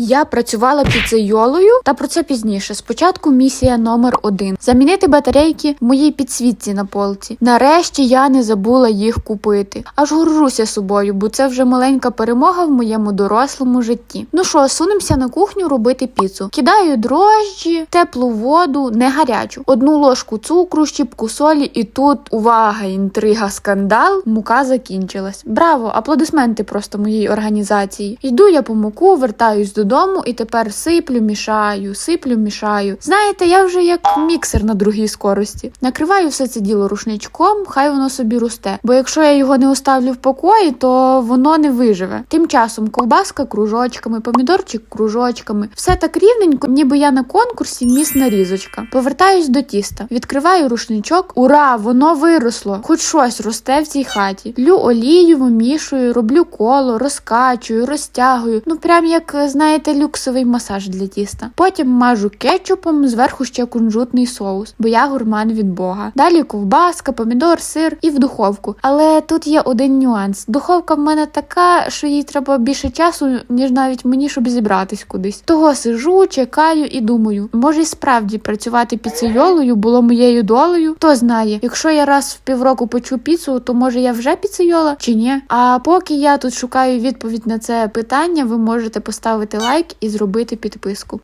Я працювала піцейолою, та про це пізніше. Спочатку місія номер один: замінити батарейки в моїй підсвітці на полці. Нарешті я не забула їх купити. Аж горжуся собою, бо це вже маленька перемога в моєму дорослому житті. Ну що, сунемося на кухню робити піцу. Кидаю дрожджі, теплу воду, не гарячу, одну ложку цукру, щіпку солі, і тут увага, інтрига, скандал. Мука закінчилась. Браво! Аплодисменти просто моїй організації. Йду я по муку, вертаюсь додому і тепер сиплю, мішаю, сиплю, мішаю. Знаєте, я вже як міксер на другій скорості. Накриваю все це діло рушничком, хай воно собі росте. Бо якщо я його не оставлю в покої, то воно не виживе. Тим часом ковбаска кружочками, помідорчик кружочками. Все так рівненько, ніби я на конкурсі міс нарізочка. Повертаюсь до тіста, відкриваю рушничок. Ура! Воно виросло. Хоч щось росте в цій хаті. Лю олію, вимішую, роблю коло, розкачую, розтягую. Ну прям як знаєте, люксовий масаж для тіста. Потім мажу кетчупом, зверху ще кунжутний соус, бо я гурман від Бога. Далі ковбаска, помідор, сир і в духовку. Але тут є один нюанс. Духовка в мене така, що їй треба більше часу, ніж навіть мені, щоб зібратись кудись. Того сижу, чекаю і думаю, може справді працювати піцейолою було моєю долею. Хто знає, якщо я раз в півроку печу піцу, то може я вже піцейола чи ні? А поки я тут шукаю відповідь на це питання, ви можете поставити лайк і зробити підписку.